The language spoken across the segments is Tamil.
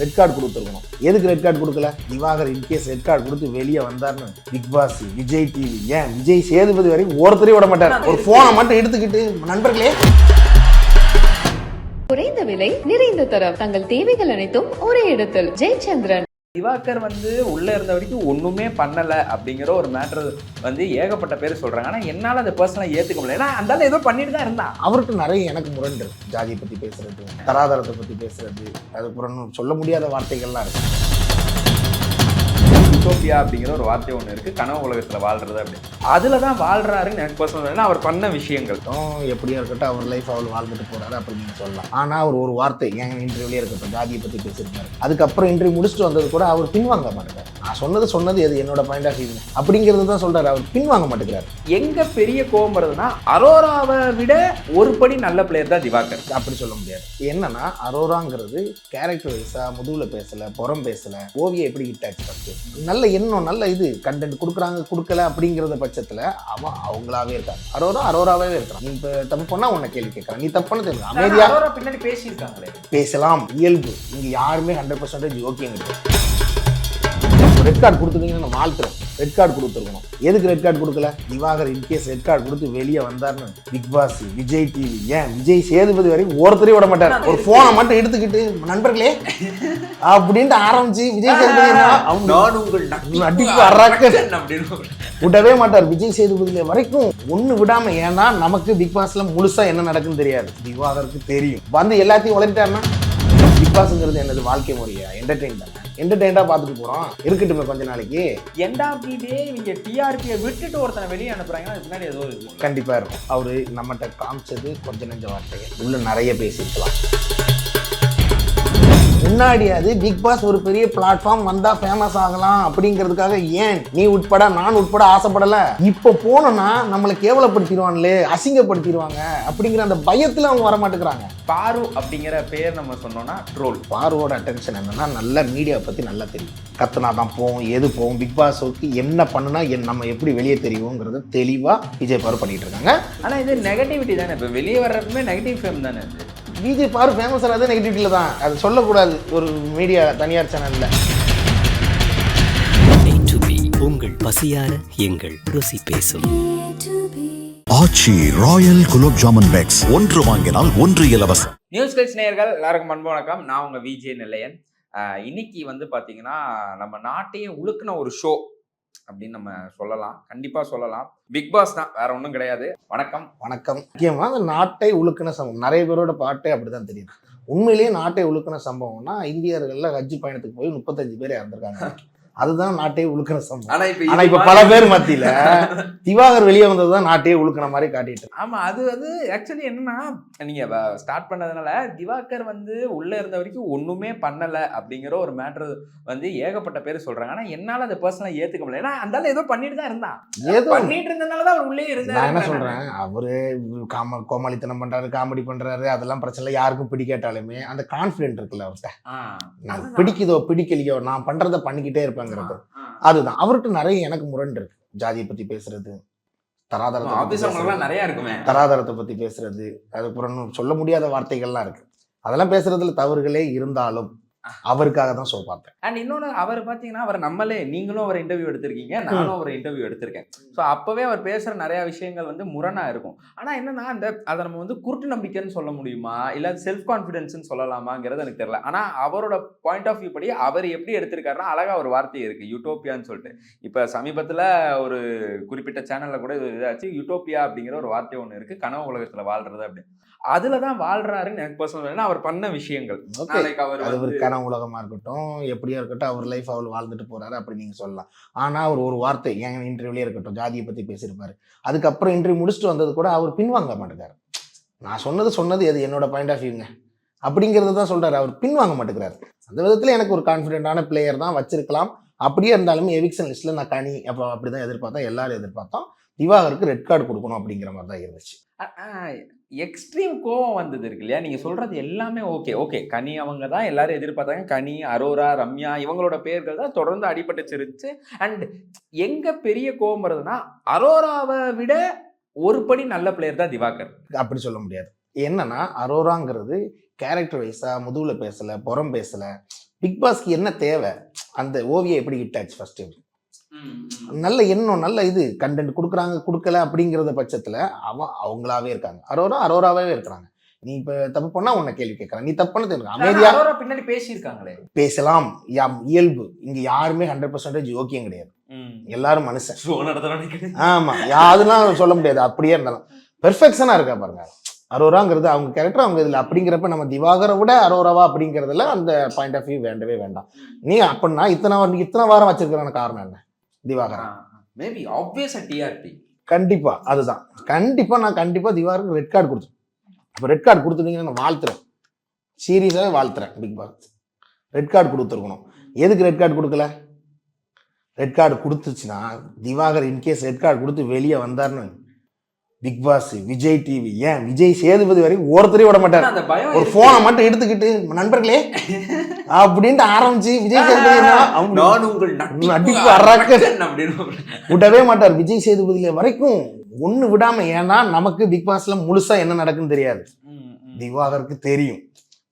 ரெட் கார்டு கொடுத்துருக்கணும். எதுக்கு ரெட் கார்டு கொடுக்கல? திவாகர் இன்கேஸ் ரெட் கார்டு கொடுத்து வெளியே வந்தாருன்னு பிக் பாஸ் விஜய் டிவி ஏன்? விஜய் சேதுபதி வரைக்கும் ஒருத்தரையும் விட மாட்டார். ஒரு போனை மட்டும் எடுத்துக்கிட்டு நண்பர்களே. குறைந்த விலை நிறைந்த தரம். தங்கள் தேவைகள் அனைத்தும் ஒரே இடத்தில். ஜெயச்சந்திரன் திவாகர் வந்து உள்ள இருந்த வரைக்கும் ஒண்ணுமே பண்ணல அப்படிங்கிற ஒரு மேட்டர் வந்து ஏகப்பட்ட பேர் சொல்றாங்க. ஆனா என்னால அதை பர்சனலா ஏத்துக்க முடியல. ஏன்னா அந்த ஏதோ பண்ணிட்டு தான் இருந்தான். அவருக்கு நிறைய எனக்கு முரண்டு ஜாதியை பத்தி பேசுறது தராதரத்தை பத்தி பேசுறது அது இன்னும் சொல்ல முடியாத வார்த்தைகள்லாம் இருக்கு. யூட்டோபியா அப்படிங்கிற ஒரு வார்த்தை ஒண்ணு இருக்கு. கனவு உலகத்துல வாழ்றது அப்படி. அதுல தான் வாழ்றாருன்னு எனக்கு பர்சனல் அவர் பண்ண விஷயங்கள். இருக்கட்டும் எப்படியா இருக்கட்டும் அவர் லைஃப் அவள் வாழ்ந்துட்டு போறாரு அப்படின்னு சொல்லலாம். ஆனா அவர் ஒரு வார்த்தை என் இன்டர்வியூலே இருக்கட்டும் ஜாதியை பத்தி பேசியிருக்காரு. அதுக்கப்புறம் இன்டர்வியூ முடிச்சுட்டு வந்தது கூட அவர் பின்வாங்க மாட்டேங்கிறார். நான் சொன்னது சொன்னது எது? என்னோட பாயிண்ட் ஆஃப் வியூ அப்படிங்கிறது தான் சொல்றாரு. அவர் பின்வாங்க மாட்டேங்கிறார். எங்க பெரிய கோபம் வருதுன்னா அரோராவை விட ஒரு படி நல்ல பிளேயர் தான் திவாகர். அப்படி சொல்ல முடியாது. என்னன்னா அரோராங்கிறது கேரக்டர் வைஸா முதுகுல பேசல புறம் பேசல ஓவியம் எப்படி ஹிட் ஆச்சு ஃபர்ஸ்ட் நல்ல எண்ணம் நல்ல இது கண்டென்ட் கொடுக்குறாங்க கொடுக்கல அப்படிங்கிறத பட்சத்துல அவன் அவங்களாவே இருக்காங்க. அரோரா அரோராவே இருக்கான் நீ இப்போ தப்பு பண்ணா உன்னை கேள்வி கேட்கறான். நீ தப்பு பண்ண தெரியும்? அமைதியா அரோரா பின்னாடி பேசியிருக்காங்களே. பேசலாம். இயல்பு. இங்க யாருமே ஹண்ட்ரட் பர்சன்டேஜ் ஓகேங்க ரெட் கார்டு கொடுத்துருந்தீங்கன்னு நான் வாழ்த்துறேன். ரெட் கார்டு கொடுத்துருக்கணும். எதுக்கு ரெட் கார்டு கொடுக்கல? திவாகர் இன்கேஸ் ரெட் கார்டு கொடுத்து வெளியே வந்தாருன்னு பிக் பாஸ் விஜய் டிவி ஏன்? விஜய் சேதுபதி வரைக்கும் ஒருத்தரையும் விட மாட்டார். ஒரு போனை மட்டும் எடுத்துக்கிட்டு நண்பர்களே அப்படின்ட்டு ஆரம்பிச்சு விஜய் சேதுபதி நடிப்பு அறக்க அப்படின்னு விடவே மாட்டார். விஜய் சேதுபதியில வரைக்கும் ஒண்ணு விடாம ஏன்னா நமக்கு பிக் பாஸ்ல முழுசா என்ன நடக்குன்னு தெரியாது. திவாகருக்கு தெரியும். வந்து எல்லாத்தையும் உளறிட்டாருன்னா பிக் பாஸ்ங்கிறது என்னது? வாழ்க்கை முறையா? என்டர்டெயின் தானே. என்டர்டெயின்டா பார்த்துட்டு போறோம். இருக்கட்டுமே கொஞ்ச நாளைக்கு. எண்ட் ஆஃப் தி டே இவங்க டிஆர்பியை விட்டுட்டு ஒருத்தனை வெளியே அனுப்புறாங்கன்னா பின்னாடி ஏதோ இருக்கு கண்டிப்பா இருக்கும். அவரு நம்மகிட்ட காமிச்சது கொஞ்ச நெஞ்ச வார்த்தைகள். உள்ள நிறைய பேசியிருக்கலாம் முன்னாடி அது பிக் பாஸ் ஒரு பெரிய பிளாட்ஃபார்ம் வந்தா ஃபேமஸ் ஆகலாம் அப்படிங்கிறதுக்காக ஏன்? நீ உட்பட நான் உட்பட ஆசைப்படல. இப்போ போனோம்னா நம்மளை கேவலப்படுத்திடுவாங்களே அசிங்கப்படுத்திடுவாங்க அப்படிங்கிற அந்த பயத்துல அவங்க வர மாட்டேங்கிறாங்க பாரு அப்படிங்கிற பேர் நம்ம சொன்னோம்னா ட்ரோல் பார்வோட அட்டென்ஷன் என்னன்னா நல்ல மீடியா பத்தி நல்லா தெரியும். கத்துனா தான் போவோம் எது போவோம் பிக் பாஸுக்கு என்ன பண்ணுனா என் நம்ம எப்படி வெளியே தெரியுங்கிறத தெளிவா விஜய் பாரு பண்ணிட்டு இருக்காங்க. ஆனா இது நெகட்டிவிட்டி தானே இப்போ வெளியே வர்றதுமே நெகட்டிவ் ஃபேம் தானே இது விஜய் பாரு ஃபேமஸ் ஆனது நெகட்டிவிட்டியில் தான். அது சொல்லக்கூடாது ஒரு மீடியா தனியார் சேனல்ல உங்கள் பசியார எங்கள் ருசி பேசும். ஆச்சி ராயல் குலோப் ஜாமுன் பேக்ஸ் ஒன்று வாங்கினால் ஒன்று இலவசம். நியூஸ் கிளிட்ஸ் நேயர்கள் எல்லாருக்கும் அன்பு வணக்கம். நான் உங்க விஜே நிலையன் இன்னைக்கு வந்து பாத்தீங்கன்னா நம்ம நாட்டையே உழுக்குன ஒரு ஷோ அப்படின்னு நம்ம சொல்லலாம். கண்டிப்பா சொல்லலாம். பிக் பாஸ் தான் வேற ஒன்றும் கிடையாது. வணக்கம். வணக்கம். முக்கியமாக அந்த நாட்டை உழுக்கின சம்பவம். நிறைய பேரோட பாட்டே அப்படிதான் தெரியும். உண்மையிலேயே நாட்டை உழுக்கின சம்பவம்னா இந்தியர்கள்ல ஹஜ் பயணத்துக்கு போய் முப்பத்தஞ்சு பேர் இறந்துருக்காங்க. அதுதான் நாட்டை உழுக்கின சம்பவம். ஆனா இப்ப ஆனா பல பேர் மத்தியில திவாகர் வெளியே வந்தது தான் நாட்டையே உழுக்கின மாதிரி காட்டிட்டு. ஆமா அது வந்து ஆக்சுவலி என்னன்னா நீங்க ஸ்டார்ட் பண்ணதுனால திவாகர் வந்து உள்ள இருந்த வரைக்கும் ஒண்ணுமே பண்ணல அப்படிங்கிற ஒரு மேட்டர் வந்து ஏகப்பட்ட பேர் சொல்றாங்க. ஆனா என்னால அதை பர்சனலா ஏத்துக்க முடியல. ஏன்னா அந்த ஆளு ஏதோ பண்ணிட்டு தான் இருந்தான். ஏதோ பண்ணிட்டு இருந்தனால தான் அவர் உள்ளே நான் என்ன இருந்தாரு சொல்றேன்? அவரு காம கோமாளித்தனம் பண்றாரு காமெடி பண்றாரு அதெல்லாம் பிரச்சனை யாருக்கும் பிடிக்காட்டாலுமே அந்த கான்ஃபிடென்ட் இருக்குல்ல அவர்கிட்ட. பிடிக்குதோ பிடிக்கலையோ நான் பண்றதை பண்ணிக்கிட்டே இருப்பேங்கிறது அதுதான். அவர்கிட்ட நிறைய எனக்கு முரண் இருக்கு. ஜாதியை பத்தி பேசுறது தராதரத்தை தராதரத்தை பத்தி பேசுறது அதுக்கப்புறம் சொல்ல முடியாத வார்த்தைகள்லாம் இருக்கு. அதெல்லாம் பேசுறதுல தவறுகளே இருந்தாலும் அவருக்காக தான் ஷோ பார்த்தேன். அண்ட் இன்னொன்று அவர் பார்த்தீங்கன்னா அவர் நம்மளே நீங்களும் அவர் இன்டர்வியூ எடுத்திருக்கீங்க நானும் அவர் இன்டர்வியூ எடுத்திருக்கேன். ஸோ அப்போவே அவர் பேசுகிற நிறைய விஷயங்கள் வந்து முரணாக இருக்கும். ஆனால் என்னன்னா அந்த அதை நம்ம வந்து குருட்டு நம்பிக்கைன்னு சொல்ல முடியுமா? இல்லை செல்ஃப் கான்ஃபிடென்ஸ்னு சொல்லலாமாங்கிறது எனக்கு தெரியல. ஆனால் அவரோட பாயிண்ட் ஆஃப் வியூ படி அவர் எப்படி எடுத்திருக்காருன்னா அழகாக ஒரு வார்த்தை இருக்குது யூட்டோப்பியான்னு சொல்லிட்டு. இப்போ சமீபத்தில் ஒரு குறிப்பிட்ட சேனலில் கூட இது இதாச்சு யூட்டோப்பியா அப்படிங்கிற ஒரு வார்த்தை ஒன்று இருக்குது கனவு உலகத்தில் வாழ்றது அப்படின்னு. அதில் தான் வாழ்றாருன்னு எனக்கு பர்சனல் ஏன்னா அவர் பண்ண விஷயங்கள். ஓகே. நாளைக்கு அவர் அது ஒரு கனவு உலகமா இருக்கட்டும் எப்படியா இருக்கட்டும் அவர் லைஃப் அவள் வாழ்ந்துட்டு போறாரு அப்படி நீங்க சொல்லலாம். ஆனா அவர் ஒரு வார்த்தை என் இன்டர்வியூலே இருக்கட்டும் ஜாதியை பத்தி பேசியிருப்பாரு. அதுக்கப்புறம் இன்டர்வியூ முடிச்சுட்டு வந்தது கூட அவர் பின்வாங்க மாட்டேங்கிறாரு. நான் சொன்னது சொன்னது எது? என்னோட பாயிண்ட் ஆஃப் வியூங்க அப்படிங்கிறது தான் சொல்றாரு. அவர் பின்வாங்க மாட்டேங்கிறாரு. அந்த விதத்துல எனக்கு ஒரு கான்ஃபிடென்ட்டான பிளேயர் தான் வச்சிருக்கலாம். அப்படியே இருந்தாலுமே எவிக்ஷன் லிஸ்ட்ல நான் கனி அப்போ அப்படிதான் எதிர்பார்த்தோம் எல்லாரும் எதிர்பார்த்தோம். திவாகருக்கு ரெட் கார்டு கொடுக்கணும் அப்படிங்கிற மாதிரி தான் இருந்துச்சு. எக்ஸ்ட்ரீம் கோவம் வந்தது இருக்கு இல்லையா? நீங்க சொல்றது எல்லாமே ஓகே ஓகே கனி அவங்க தான் எல்லாரும் எதிர்பார்த்தாங்க. கனி அரோரா ரம்யா இவங்களோட பேர்கள் தான் தொடர்ந்து அடிபட்டுச்சிருச்சு அண்ட் எங்க பெரிய கோவம் வருதுன்னா அரோராவை விட ஒரு படி நல்ல பிளேயர் தான் திவாகர். அப்படி சொல்ல முடியாது. என்னன்னா அரோராங்கிறது கேரக்டர் வைஸா முதுகுல பேசல புறம் பேசல பிக் பாஸ்க்கு என்ன தேவை? அந்த ஓவியம் எப்படி ஹிட் ஆச்சு ஃபர்ஸ்ட். நல்ல எண்ணம் நல்ல இது. கண்டென்ட் கொடுக்குறாங்க கொடுக்கல அப்படிங்கிறத பட்சத்தில் அவன் அவங்களாவே இருக்காங்க. அரோரா அரோராவே இருக்கிறாங்க. நீ இப்போ தப்பு பண்ணா உன்னை கேள்வி கேட்கறான் நீ தப்பு பண்ண தெரியும் அமைதியா பின்னாடி பேசியிருக்காங்களே. பேசலாம். யாம் இயல்பு. இங்க யாருமே ஹண்ட்ரட் பர்சன்டேஜ் யோக்கியம் கிடையாது. எல்லாரும் மனுஷன். ஆமா. யாருலாம் சொல்ல முடியாது. அப்படியே இருந்தாலும். பெர்ஃபெக்ஷனா இருக்கா பாருங்க. அரோராங்கிறது அவங்க கேரக்டர் அவங்க இதுல அப்படிங்கிறப்ப நம்ம திவாகரை விட அரோராவா அப்படிங்கிறதுல அந்த பாயிண்ட் ஆஃப் வியூ வேண்டவே வேண்டாம். நீ அப்படின்னா இத்தனை இத்தனை வாரம் வச்சிருக்கிற காரணம் என்ன? திவாகரன். மேபி ஆப்வியஸா டிஆர்பி கண்டிப்பா அதுதான். கண்டிப்பா நான் கண்டிப்பா திவாகருக்கு ரெட் கார்டு கொடுத்தேன் இப்போ ரெட் கார்டு கொடுத்துட்டீங்கன்னா நான் வாழ்த்துறேன். சீரியஸாகவே வாழ்த்துறேன் பிக் பாஸ் ரெட் கார்டு கொடுத்துருக்கணும். எதுக்கு ரெட் கார்டு கொடுக்கல? Red card கொடுத்துச்சுன்னா Diwakar in case red card கொடுத்து வெளியே வந்தாருன்னு பிக் பாஸ் விஜய் டிவி ஏன்? விஜய் சேதுபதி வரைக்கும் ஒருத்தரையும் விட மாட்டார். ஒரு இருக்கு. போனை மட்டும் எடுத்துக்கிட்டு நண்பர்களே அப்படின்ட்டு ஆரம்பிச்சு விஜய் சேதுபதி நட்டிப்பு அரக்கன். விடவே மாட்டார் விஜய் சேதுபதியில வரைக்கும். ஒண்ணு விடாம ஏன்னா நமக்கு பிக் பாஸ்ல முழுசா என்ன நடக்குன்னு தெரியாது. திவாகருக்கு தெரியும்.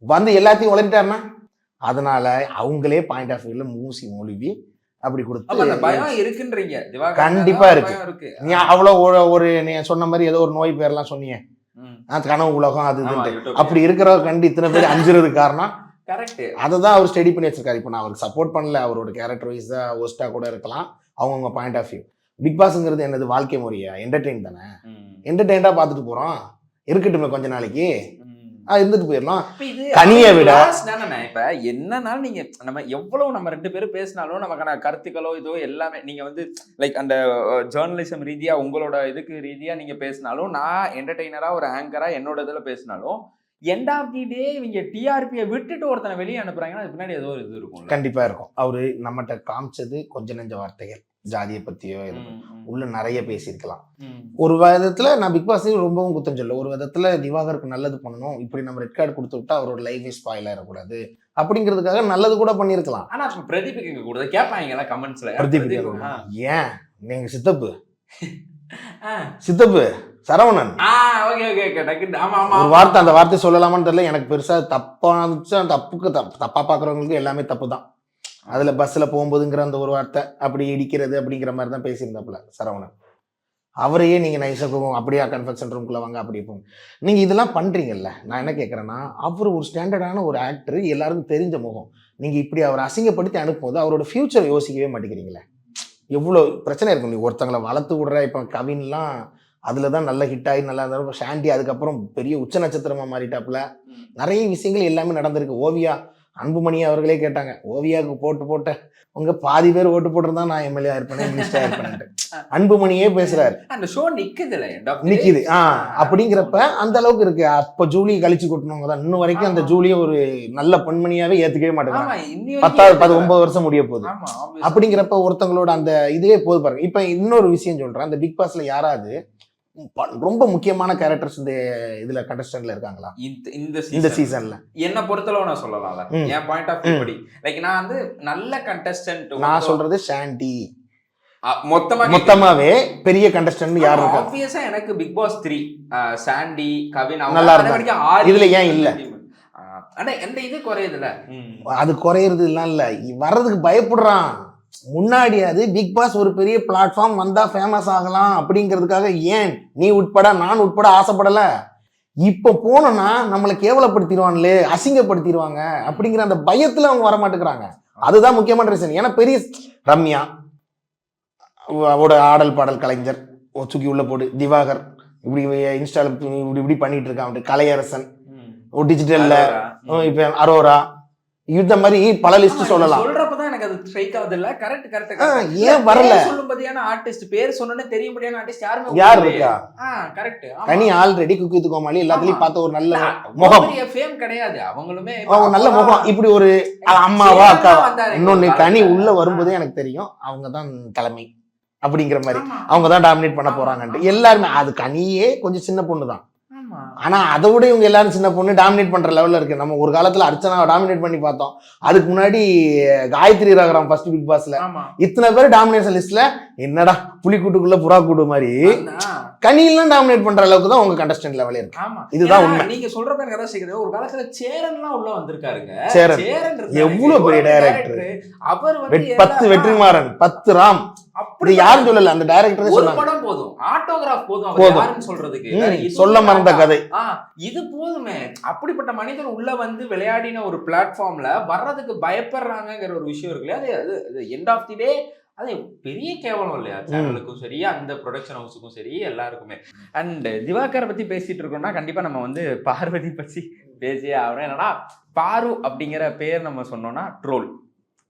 வந்து எல்லாத்தையும் உளறிட்டாருன்னா அதனால அவங்களே பாயிண்ட் ஆஃப் வியூல மூசி மொழிவி அப்படி கொடுத்து பயம் இருக்குன்றீங்க. கண்டிப்பா இருக்கு. நீ அவ்வளோ ஒரு நீ சொன்ன மாதிரி ஏதோ ஒரு நோய் பேர்லாம் சொன்னீங்க. கனவு உலகம் அது. அப்படி இருக்கிற கண்டு இத்தனை பேர் அஞ்சுறதுக்கு காரணம் அதை தான் அவர் ஸ்டடி பண்ணி வச்சிருக்காரு. இப்போ நான் அவருக்கு சப்போர்ட் பண்ணல. அவரோட கேரக்டர் வைஸா ஒஸ்டா கூட இருக்கலாம். அவங்கவுங்க பாயிண்ட் ஆஃப் வியூ பிக் பாஸ்ங்கிறது என்னது? வாழ்க்கை முறையா? என்டர்டெயின் தானே? என்டர்டெயின்டா பார்த்துட்டு போறோம். இருக்கட்டுமே கொஞ்ச நாளைக்கு. இருந்துட்டு போயிடலாம். அவங்க விட-. இப்ப என்னன்னாலும் நீங்க நம்ம எவ்வளவு நம்ம ரெண்டு பேரும் பேசினாலும் நமக்கான கருத்துக்களோ இதோ எல்லாமே நீங்க வந்து லைக் அந்த ஜேர்னலிசம் ரீதியா உங்களோட இதுக்கு ரீதியா நீங்க பேசினாலும் நான் என்டர்டெய்னரா ஒரு ஆங்கரா என்னோட இதுல பேசினாலும் எண்ட் ஆஃப் தி டே இவங்க டிஆர்பியை விட்டுட்டு ஒருத்தனை வெளியே அனுப்புறாங்கன்னா அது பின்னாடி ஏதோ ஒரு இது இருக்கும் கண்டிப்பா இருக்கும். அவரு நம்மகிட்ட காமிச்சது கொஞ்ச நெஞ்ச வார்த்தைகள் ஜாதியை பத்தியோ உள்ள நிறைய பேசியிருக்கலாம். ஒரு விதத்துல நான் பிக் பாஸ் ரொம்பவும் குத்தம் சொல்ல ஒரு விதத்துல திவாகருக்கு நல்லது பண்ணணும். இப்படி நம்ம ரெட் கார்டு கொடுத்து விட்டா அவரோட லைஃபே ஸ்பாயில் ஆயிடக்கூடாது. அப்படிங்கிறதுக்காக நல்லது கூட பண்ணியிருக்கலாம். ஆனா இப்ப பிரதீப் இங்க கூட கேட்பாங்க கமெண்ட்ஸ்ல பிரதீப் ஏன்? நீங்க சித்தப்பு. சித்தப்பு சரவணன். ஓகே ஓகே ஓகே ஆமா ஆமா. ஒரு வார்த்தை அந்த வார்த்தை சொல்லலாமான்னு தெரியல. எனக்கு பெருசா தப்பானுச்சா தப்புக்கு தப்பு தப்பா பாக்குறவங்களுக்கு எல்லாமே தப்பு தான் அதுல பஸ்ல போகும்போதுங்கிற அந்த ஒரு வார்த்தை அப்படி இடிக்கிறது அப்படிங்கிற மாதிரி தான் பேசியிருந்தாப்புல சரவணன். அவரையே நீங்க நைஸா அப்படியே கன்ஃபெக்ஷன் ரூம்குள்ளே வாங்க அப்படி போங்க. நீங்க இதெல்லாம் பண்றீங்கல்ல. நான் என்ன கேட்கறேன்னா அவர் ஒரு ஸ்டாண்டர்டான ஒரு ஆக்டர் எல்லாருக்கும் தெரிஞ்ச முகம். நீங்க இப்படி அவரை அசிங்கப்படுத்தி அனுப்பும்போது அவரோட ஃபியூச்சர் யோசிக்கவே மாட்டேங்கிறீங்களே. எவ்வளோ பிரச்சனை இருக்கும் நீ ஒருத்தங்களை வளர்த்து விடுற இப்போ கவின்லாம் அதில் தான் நல்ல ஹிட் ஆகி நல்லா இருந்தாலும் ஷாண்டி அதுக்கப்புறம் பெரிய உச்ச நட்சத்திரமா மாறிட்டாப்புல. நிறைய விஷயங்கள் எல்லாமே நடந்திருக்கு. ஓவியா அன்புமணி அவர்களே கேட்டாங்க. ஓவியாவுக்கு போட்டு போட்ட உங்க பாதி பேர் ஓட்டு போட்டிருந்தா நான் எம்எல்ஏ இருப்பேன் மினிஸ்டர் இருப்பேன் அன்புமணியே பேசுறாரு. அந்த ஷோ நிக்குதுல. நிக்குது. ஆ அப்படிங்கிறப்ப அந்த அளவுக்கு இருக்கு. அப்ப ஜூலி கழிச்சு கொட்டினவங்க தான். இன்னும் வரைக்கும் அந்த ஜூலியை ஒரு நல்ல பெண்மணியாவே ஏத்துக்கவே மாட்டேங்கிறாங்க. பத்தாவது பத்து. ஒன்பது வருஷம் முடிய போகுது. அப்படிங்கிறப்ப ஒருத்தங்களோட அந்த இதுவே போது பாருங்க. இப்ப இன்னொரு விஷயம் சொல்றேன். அந்த பிக் பாஸ்ல யாராவது ரொம்ப முக்கியமான கேரக்டர்ஸ் இந்த இதுல கண்டஸ்டன்ட்ல இருக்காங்களா? இந்த இந்த. சீசன்ல என்ன பொறுத்தளவு நான் சொல்லலாம்ல. என் பாயிண்ட் ஆஃப் வியூ படி. லைக் நான் வந்து நல்ல கண்டஸ்டன்ட் நான் சொல்றது ஷாண்டி மொத்தமா மொத்தமாவே பெரிய கண்டஸ்டன்ட் யார் இருக்கா ஆப்வியஸா எனக்கு Bigg Boss three Sandy Kavin அவங்க நல்லா ஆறு இதுல ஏன் இல்ல? ஆனா எந்த இது குறையுதுல அது குறையிறது இல்ல. வர்றதுக்கு பயப்படுறான். முன்னாடி அது பிக் பாஸ் ஒரு பெரிய பிளாட்ஃபார்ம் வந்தா ஃபேமஸ் ஆகலாம் அப்படிங்கிறதுக்காக ஏன் நீ உட்பட நான் உட்பட ஆசைப்படல? இப்போ போனோம்னா நம்மளை கேவலப்படுத்திடுவாங்களே அசிங்கப்படுத்திடுவாங்க அப்படிங்கிற அந்த பயத்துல அவங்க வர மாட்டேங்கிறாங்க அதுதான் முக்கியமான ரீசன் ஏன்னா பெரிய ரம்யா ஆடல் பாடல் கலைஞர் ஓ, தூக்கி உள்ள போடு திவாகர் இப்படி இன்ஸ்டால இப்படி இப்படி பண்ணிட்டு இருக்கான் கலையரசன் டிஜிட்டல்ல இப்ப அரோரா இந்த மாதிரி பல லிஸ்ட் சொல்லலாம். ஸ்ட்ரைக் ஆகுது இல்ல. கரெக்ட் கரெக்ட் ஏன் வரல? சொல்லும்படியான ஆர்டிஸ்ட் பேர் சொன்னோன்னே தெரியும்படியான ஆர்டிஸ்ட் யாருமே யார். இருக்கா? Correct Ghani already cook with கோமாளி எல்லாத்துலயும். பார்த்த ஒரு நல்ல முகம். முகம் ஃபேம் கிடையாது. அவங்களுமே அவங்க நல்ல முகம். இப்படி ஒரு அம்மாவா அக்காவா? இன்னொன்னு கனி உள்ள வரும்போதே எனக்கு தெரியும். அவங்க தான் தலைமை அப்படிங்கிற மாதிரி. அவங்க தான் டாமினேட் பண்ண போறாங்கன்ட்டு. எல்லாருமே அது கனியே கொஞ்சம் சின்ன பொண்ணு தான் ஆனா அதை விட இவங்க எல்லாரும் சின்ன பொண்ணு டாமினேட் பண்ற லெவல்ல இருக்கு. நம்ம ஒரு காலத்துல அர்ச்சனாவை டாமினேட் பண்ணி பார்த்தோம். அதுக்கு முன்னாடி காயத்ரி ரகரம் ஃபர்ஸ்ட் பிக் பாஸ்ல இத்தனை பேர் டாமினேஷன் லிஸ்ட்ல என்னடா புலிக்கூட்டுக்குள்ள புறா கூட்டு மாதிரி. கனியெல்லாம் டாமினேட் பண்ற அளவுக்கு தான் உங்க கண்டஸ்டன்ட் லெவலே இருக்கு. இதுதான் உண்மை. நீங்க சொல்றப்ப எனக்கு அதான் சேர்க்குது ஒரு காலத்துல சேரன்லாம் உள்ள வந்திருக்காருங்க. சேரன். எவ்வளவு பெரிய director. அவர் பத்து வெற்றிமாறன் பத்து ராம். அப்படி யாரும் சொல்லல அந்த டைரக்டரே ஒரு சொன்னாங்க. படம் போதும். ஆட்டோகிராஃப் போதும் அவர். யாருன்னு சொல்றதுக்கு. சொல்ல மறந்த. கதை. இது போதுமே. அப்படிப்பட்ட மனிதர் உள்ள வந்து விளையாடின ஒரு பிளாட்ஃபார்ம்ல வர்றதுக்கு பயப்படுறாங்கங்கிற ஒரு விஷயம் இருக்கு இல்லையா அது அது எண்ட் ஆஃப் தி டே அது பெரிய கேவலம் இல்லையா? சேனலுக்கும் சரி அந்த ப்ரொடக்ஷன் ஹவுஸுக்கும் சரி எல்லாருக்குமே. அண்ட் திவாகரை பத்தி பேசிட்டு இருக்கோம்னா கண்டிப்பா நம்ம வந்து பார்வதி பத்தி பேசியே ஆகணும். என்னன்னா பாரு அப்படிங்கிற பேர் நம்ம சொன்னோம்னா ட்ரோல்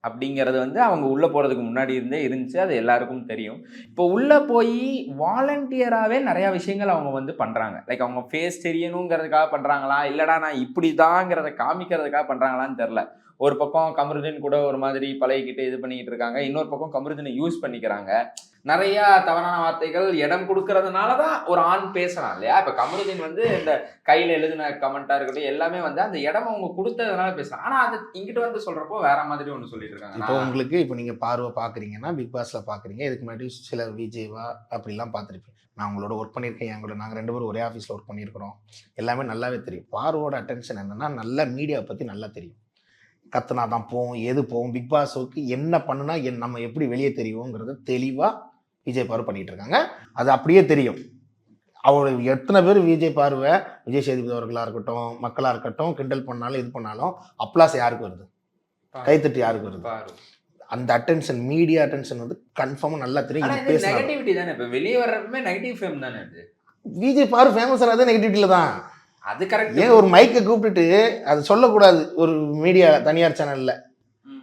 அப்படிங்கிறது வந்து அவங்க உள்ளே போகிறதுக்கு முன்னாடி இருந்தே இருந்துச்சு. அது எல்லாருக்கும் தெரியும். இப்போ உள்ளே போய் வாலண்டியராகவே நிறையா விஷயங்கள் அவங்க வந்து பண்ணுறாங்க லைக் அவங்க ஃபேஸ் தெரியணுங்கிறதுக்காக பண்ணுறாங்களா இல்லைடா நான் இப்படி தாங்கிறத காமிக்கிறதுக்காக பண்ணுறாங்களான்னு தெரில ஒரு பக்கம் கமருதீன் கூட ஒரு மாதிரி பழகிக்கிட்டு இது பண்ணிக்கிட்டு இருக்காங்க. இன்னொரு பக்கம் கமருதீனை யூஸ் பண்ணிக்கிறாங்க. நிறைய தவறான வார்த்தைகள் இடம் கொடுக்கறதுனால தான் ஒரு ஆண் பேசுறான் இல்லையா? இப்போ கமருதீன் வந்து இந்த கையில் எழுதின கமெண்டா இருக்கட்டும் எல்லாமே வந்து அந்த இடம் அவங்க கொடுத்ததுனால பேசுறான். ஆனால் அது இங்கிட்ட வந்து சொல்றப்போ வேற மாதிரி ஒன்று சொல்லிட்டு இருக்காங்க. இப்போ உங்களுக்கு இப்போ நீங்கள் பார்வை பார்க்குறீங்கன்னா பிக் பாஸில் பார்க்குறீங்க. இதுக்கு முன்னாடி சில விஜய்வா அப்படிலாம் பார்த்துருப்பேன் நான் உங்களோட ஒர்க் பண்ணியிருக்கேன் என் கூட. நாங்கள் ரெண்டு பேரும் ஒரே ஆஃபீஸில் ஒர்க் பண்ணியிருக்கிறோம். எல்லாமே நல்லாவே தெரியும். பார்வோட அட்டென்ஷன் என்னென்னா நல்ல மீடியாவை பற்றி நல்லா தெரியும். கத்தனா தான் போவோம் எது போவோம் பிக் பாஸுக்கு என்ன பண்ணுனா என் நம்ம எப்படி வெளியே தெரியுங்கிறத தெளிவாக விஜய் பார்வை பண்ணிட்டு இருக்காங்க அது அப்படியே தெரியும். அவர் எத்தனை பேர் விஜய் பார்வை? விஜய் சேதுபதி அவர்களாக இருக்கட்டும் மக்களாக இருக்கட்டும் கிண்டல் பண்ணாலும் இது பண்ணாலும் அப்ளாஸ் யாருக்கு வருது? கைத்தட்டு யாருக்கு வருது. அந்த அட்டென்ஷன் மீடியா அட்டென்ஷன் வந்து கன்ஃபார்மாக நல்லா தெரியும். நெகட்டிவிட்டி தானே? இப்ப வெளியே வர்றதுமே நெகட்டிவ் ஃபேம் தானே இது? விஜய் பாரு ஃபேமஸ் ஆனதே நெகட்டிவிட்டியில் தான். அது கரெக்ட் ஏன் ஒரு மைக்கை கூப்பிட்டுட்டு அது சொல்லக்கூடாது. ஒரு மீடியா தனியார் சேனல்ல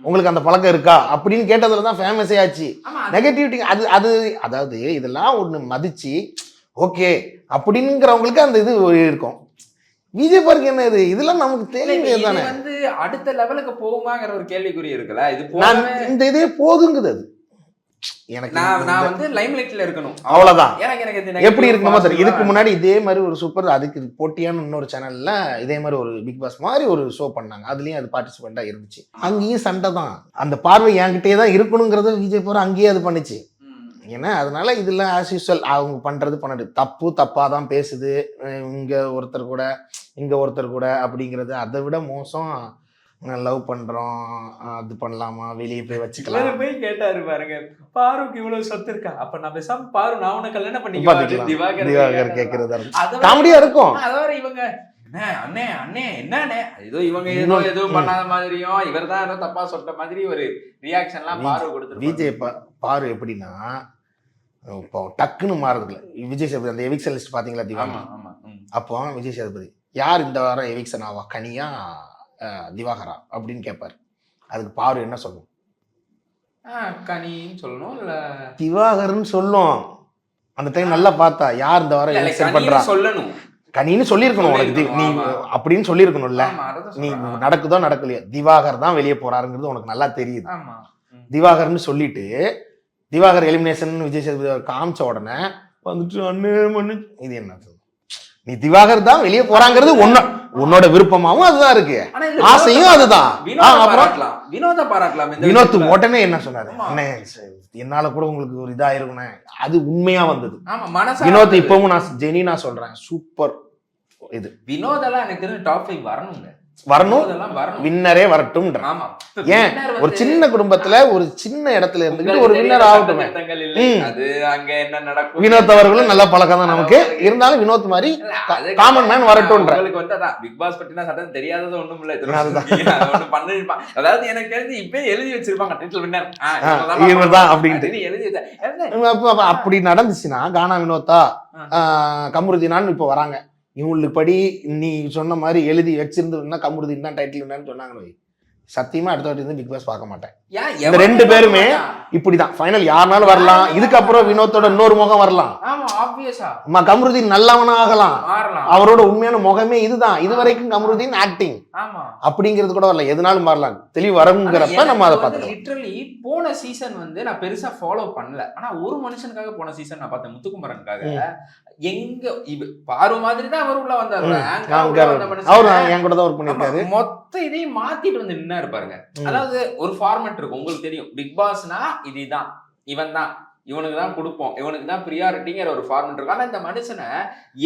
உங்களுக்கு அந்த பழக்கம் இருக்கா அப்படின்னு கேட்டதுல தான் ஃபேமஸே ஆச்சு. நெகட்டிவிட்டி அது அது அதாவது இதெல்லாம் ஒன்று மதிச்சு ஓகே அப்படிங்கிறவங்களுக்கு அந்த இது இருக்கும். விஜய் பாருக்கு என்ன இது? இதெல்லாம் நமக்கு தெரியும் தானே? வந்து அடுத்த லெவலுக்கு போகுமாங்கிற ஒரு கேள்விக்குறி இருக்குல்ல? இது நான் இந்த இதே போதுங்குது அது. எனக்கு நான் வந்து லைம் லைட்ல இருக்கணும். அவ்வளவுதான். எனக்கு எப்படி இருக்கணுமோ தெரியும் இதுக்கு முன்னாடி இதே மாதிரி ஒரு சூப்பர் அதுக்கு போட்டியான இன்னொரு சேனல்ல இதே மாதிரி ஒரு பிக் பாஸ் மாதிரி ஒரு ஷோ பண்ணாங்க. அதுலயும் அது பார்ட்டிசிபெண்டா இருந்துச்சு. அங்கேயும் சண்டை தான். அந்த பார்வை என்கிட்டயே தான் இருக்கணுங்கிறத விஜய் போற அங்கேயே அது பண்ணுச்சு. ஏன்னா அதனால இதுல ஆஸ் யூஸ்வல் அவங்க பண்றது பண்ணது. தப்பு தப்பா தான் பேசுது. இங்க ஒருத்தர் கூட இங்க ஒருத்தர் கூட அப்படிங்கிறது அதை விட மோசம். லவ் பண்றோம். அது பண்ணலாமா? வெளியே போய் வச்சுக்கலாம். போய் கேட்டாரு பாருங்க. பாருக்கு இவ்வளவு சொத்து இருக்கா? அப்ப நான் பேசாம பாரு நான் உனக்கு கல்யாணம் பண்ணிக்கலாம் திவாகர் கேட்கறதா இருக்கும் அதை காமெடியா இருக்கும். அதோட இவங்க அண்ணே அண்ணே அண்ணே என்ன அண்ணே ஏதோ இவங்க ஏதோ எதுவும். பண்ணாத மாதிரியும் இவர் தான் ஏதோ தப்பா சொல்ற மாதிரி ஒரு ரியாக்ஷன்லாம் பாரு கொடுத்துருப்பாரு. விஜய் பாரு எப்படின்னா இப்போ டக்குன்னு மாறுறதுல விஜய் சேதுபதி அந்த எவிக்ஷன் லிஸ்ட் பாத்தீங்களா திவாகர். அப்போ விஜய் சேதுபதி யார் இந்த வாரம் எவிக்ஷன் ஆவா? கனியா? திவாகரா அப்படின்னு கேட்பாரு அதுக்கு பாரு என்ன சொல்லும்? கனின்னு சொல்லணும் இல்ல? திவாகர்னு சொல்லும். அந்த டைம் நல்லா பார்த்தா யார் இந்த வாரம் கனின்னு பண்றா? சொல்லணும். கனின்னு சொல்லியிருக்கணும் உனக்கு நீ. அப்படின்னு சொல்லியிருக்கணும்ல நீ. நடக்குதோ நடக்கலையோ திவாகர் தான் வெளியே போறாருங்கிறது உனக்கு நல்லா தெரியுது. திவாகர்னு சொல்லிட்டு திவாகர் எலிமினேஷன் விஜய் சேதுபதி காமிச்ச உடனே வந்துட்டு அண்ணே மண்ணு இது என்ன நீ திவாகர் தான் வெளியே போறாங்கிறது உன்ன உன்னோட விருப்பமாவும் அதுதான் இருக்கு. ஆசையும் அதுதான். அப்புறம்? பாராட்டலாம். வினோத பாராட்டலாம் இந்த வினோத் விஷயத்துல. உடனே என்ன சொன்னாரு? என்னால கூட உங்களுக்கு ஒரு இதா இருக்குண்ணே அது உண்மையா வந்தது. வினோத். இப்பவும் நான் ஜெனி நான் சொல்றேன். சூப்பர். இது. வினோதெல்லாம் எனக்கு டாப் ஃபைவ் வரணுங்க. வரணும். வின்னரே இப்ப ஏன்? ஒரு சின்ன குடும்பத்துல ஒரு சின்ன இடத்துல இருந்துகிட்டு ஒரு வின்னர் ஆகட்டுமே. சட்டதிட்டங்கள் இல்லை. ம். அது அங்க என்ன நடக்கும்? வினோத் அவர்களும் நல்ல பழக்கம் தான் நமக்கு. இருந்தாலும் வினோத் மாதிரி காமன் மேன் அதான் பிக் பாஸ் பத்தினா சட்டம் தெரியாதது ஒண்ணும் இல்ல பண்ணிருப்பான் அதாவது எனக்கு தெரிஞ்சு இப்பயே எழுதி வச்சிருப்பாங்க டைட்டில் வின்னர் இவர்தான் அப்படின்ட்டு. எழுதி அப்படி நடந்துச்சுன்னா கானா வினோத்தா கமருதீனான்னு இப்போ வராங்க. இவங்களுக்கு படி நீ சொன்ன மாதிரி எழுதி வச்சிருந்ததுன்னா கமருதீன் தான் டைட்டில் என்னன்னு சொன்னாங்கன்னு வை. சத்தியமா அடுத்த வாட்டி இருந்து பிக் பாஸ் பார்க்க மாட்டேன் இந்த ரெண்டு பேருமே இப்படிதான். ஃபைனல் யாருனாலும் வரலாம். இதுக்கப்புறம் வினோத்தோட இன்னொரு முகம் வரலாம். ஆமா கமருதீன் நல்லவனா ஆகலாம் அவரோட உண்மையான முகமே இதுதான். இது வரைக்கும் கமருதீன் ஆக்டிங் அப்படிங்கிறது கூட வரல. எதுனாலும் மாறலாம் தெளிவு வரங்கிறப்ப நம்ம அதை பார்த்துக்கலாம். லிட்டரலி போன சீசன் வந்து நான் பெருசா ஃபாலோ பண்ணல. ஆனா ஒரு மனுஷனுக்காக போன சீசன் நான் பார்த்தேன் முத்துக்குமரனுக்காக. எங்க இவ பாரு மாதிரி தான் அவர் உள்ள வந்தாரு. அவர் என் கூட தான் ஒர்க் பண்ணியிருக்காரு. ஆமா, மொத்த இதையும் மாத்திட்டு வந்து நின்னா இருப்பாருங்க. அதாவது ஒரு ஃபார்மேட் இருக்கும் உங்களுக்கு தெரியும். பிக் பாஸ்னா இதுதான். இவன் தான் இவனுக்கு தான் கொடுப்போம். இவனுக்கு தான் ப்ரியாரிட்டிங்கிற ஒரு ஃபார்மெட் இருக்கும். ஆனா இந்த மனுஷனை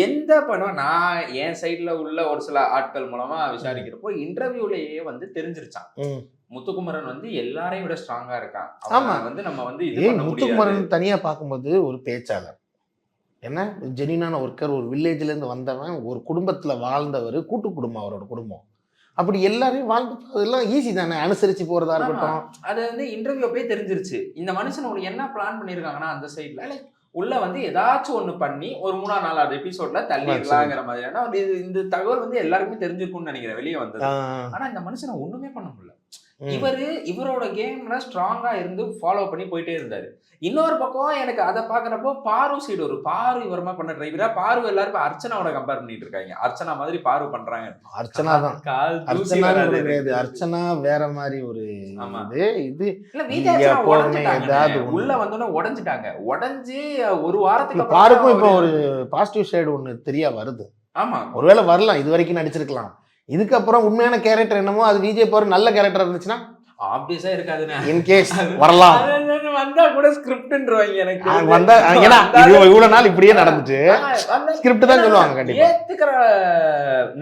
எந்த பண்ணுவோம் நான் என் சைடுல உள்ள ஒரு சில ஆட்கள் மூலமா விசாரிக்கிறப்போ இன்டர்வியூலயே வந்து தெரிஞ்சிருச்சான். முத்துக்குமரன் வந்து எல்லாரையும் விட ஸ்ட்ராங்கா இருக்கான். ஆமா. வந்து நம்ம வந்து இது முத்துக்குமரன் தனியா பார்க்கும்போது ஒரு பேச்சாளர். என்ன? ஜெனியூனான ஒர்க்கர் ஒரு வில்லேஜ்ல இருந்து வந்தவன் ஒரு குடும்பத்துல வாழ்ந்தவர் கூட்டு குடும்பம் அவரோட குடும்பம். அப்படி எல்லாரையும் வாழ்ந்து அதெல்லாம் ஈஸி தானே? அனுசரிச்சு போறதா இருக்கட்டும். அது வந்து இன்டர்வியூ போய் தெரிஞ்சிருச்சு. இந்த மனுஷன் உனக்கு என்ன பிளான் பண்ணிருக்காங்கன்னா அந்த சைடுல உள்ள வந்து ஏதாச்சும் ஒண்ணு பண்ணி ஒரு மூணா நாலாவது எபிசோட்ல தள்ளிடலாங்கிற மாதிரியான இது இந்த தகவல் வந்து எல்லாருக்குமே தெரிஞ்சிருக்கும்னு நினைக்கிறேன் வெளியே வந்தது. ஆனா இந்த மனுஷனை ஒண்ணுமே பண்ண முடியல. இவரு இவரோட கேம்ல ஸ்ட்ராங்கா இருந்து ஃபாலோ பண்ணி போயிட்டே இருந்தாரு. இன்னொரு பக்கம் எனக்கு அதை பாக்குறப்போ பாரு சைடு ஒரு பாரு இவரமா பண்ண டிரைவரா பாரு எல்லாரும் இப்ப அர்ச்சனாவோட கம்பேர் பண்ணிட்டு இருக்காங்க. அர்ச்சனா மாதிரி பாரு பண்றாங்க. அர்ச்சனா தான். அர்ச்சனா கிடையாது. அர்ச்சனா வேற மாதிரி ஒரு. இது. உடைஞ்சிட்டாங்க. உள்ள வந்தோடனே உடைஞ்சிட்டாங்க. உடைஞ்சு ஒரு வாரத்துக்கு பாருக்கும் இப்போ ஒரு பாசிட்டிவ் சைடு ஒண்ணு தெரிய வருது. ஆமா. ஒருவேளை வரலாம். இது வரைக்கும் நடிச்சிருக்கலாம். இதுக்கப்புறம் உண்மையான கேரக்டர் என்னமோ அது விஜய் போகிற நல்ல கேரக்டர் இருந்துச்சுன்னா ஆப்வியஸா இருக்காதுண்ணே. இன்கேஸ் வரலாம். அது வந்து வந்தா கூட ஸ்கிரிப்ட்ன்றவாங்க எனக்கு. வந்தா ஏன்னா இது இவ்வளவு நாள் இப்படியே நடந்துட்டு ஸ்கிரிப்ட் தான் சொல்லுவாங்க கண்டிப்பா. ஏத்துக்கிற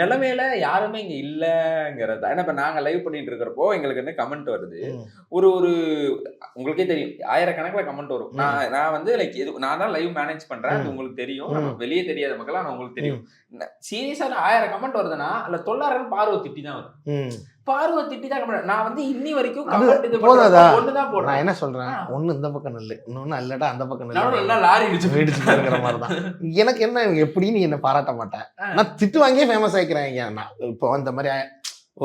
நிலைமையில யாருமே இங்க இல்லங்கிறது? ஏன்னா இப்ப நாங்க லைவ் பண்ணிட்டு இருக்கிறப்போ எங்களுக்கு என்ன கமெண்ட் வருது. ஒரு ஒரு உங்களுக்கே தெரியும். ஆயிரக்கணக்கில் கமெண்ட் வரும். நான் நான் வந்து லைக் இது நான் தான் லைவ் மேனேஜ் பண்றேன். அது. உங்களுக்கு தெரியும். வெளியே தெரியாத மக்கள் ஆனா உங்களுக்கு தெரியும். சீரியஸா ஆயிரம் கமெண்ட் வருதுன்னா அதுல தொள்ளாயிரம் பார்வை திட்டி தான் வரும். ம். பார்வை திட்டி தான். நான் வந்து இன்னி வரைக்கும் போதாதா? நான் என்ன சொல்றேன். ஒண்ணு இந்த பக்கம் நல்லு. இன்னொன்னு அல்லடா அந்த பக்கம் நல்லு. லாரி இடிச்சு போயிருக்கிற மாதிரி தான் எனக்கு என்ன எப்படி நீ என்ன பாராட்ட மாட்டேன். நான் திட்டு வாங்கியே ஃபேமஸ் ஆயிக்கிறேன். நான் இப்போ அந்த மாதிரி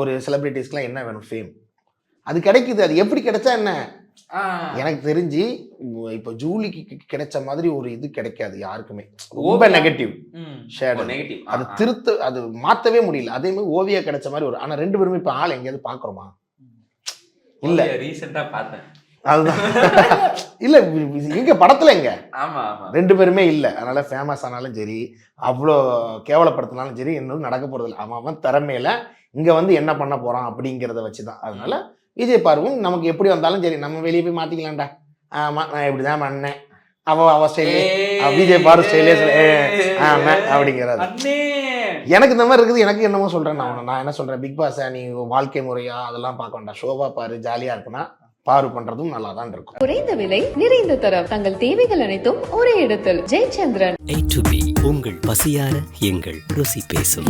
ஒரு செலிபிரிட்டிஸ்க்குலாம் என்ன வேணும்? ஃபேம் அது கிடைக்குது. அது எப்படி கிடைச்சா என்ன. எனக்கு தெரிஞ்சு இப்போ ஜூலிக்கு கிடைச்ச மாதிரி ஒரு இது கிடைக்காது யாருக்குமே. ரொம்ப? நெகட்டிவ். ஷேடு. அது. திருத்த அது மாத்தவே முடியல. அதே மாதிரி ஓவியா கிடைச்ச மாதிரி ஒரு ஆனா ரெண்டு பேருமே இப்ப ஆள் எங்கேயாவது பாக்குறோமா? இல்ல. ஓவியா ரீசெண்டா பார்த்தேன். அதுதான். இல்ல எங்க படத்துல எங்க? ரெண்டு பேருமே இல்ல. அதனால ஃபேமஸ் ஆனாலும் சரி அவ்வளோ கேவலப்படுத்தினாலும் சரி இன்னும் நடக்க போறது இல்லை அவன் அவன் திறமையில இங்க வந்து என்ன பண்ண போறான் அப்படிங்கிறத வச்சுதான். அதனால விஜய் பார்வும் நமக்கு எப்படி வந்தாலும் சரி நம்ம வெளியே போய் மாத்திக்கலாம்டா. ஆமா நான் இப்படிதான் பண்ணேன். அவ அவ ஸ்டைலே. ஏய். விஜய் பாரு ஸ்டைலே அண்ணே. எனக்கு இந்த மாதிரி இருக்குது எனக்கு என்னமோ சொல்றேன் நான். நான் என்ன சொல்றேன் பிக் பாஸ் நீ வாழ்க்கை முறையா அதெல்லாம் பார்க்க வேண்டாம் ஷோவா பாரு ஜாலியா இருக்குன்னா பாரு பண்றதும் நல்லா தான் இருக்கும். குறைந்த விலை நிறைந்த தரம். தங்கள் தேவைகள் அனைத்தும் ஒரே இடத்தில். ஜெயச்சந்திரன். A to B உங்கள் பசியார எங்கள் ருசி பேசும்.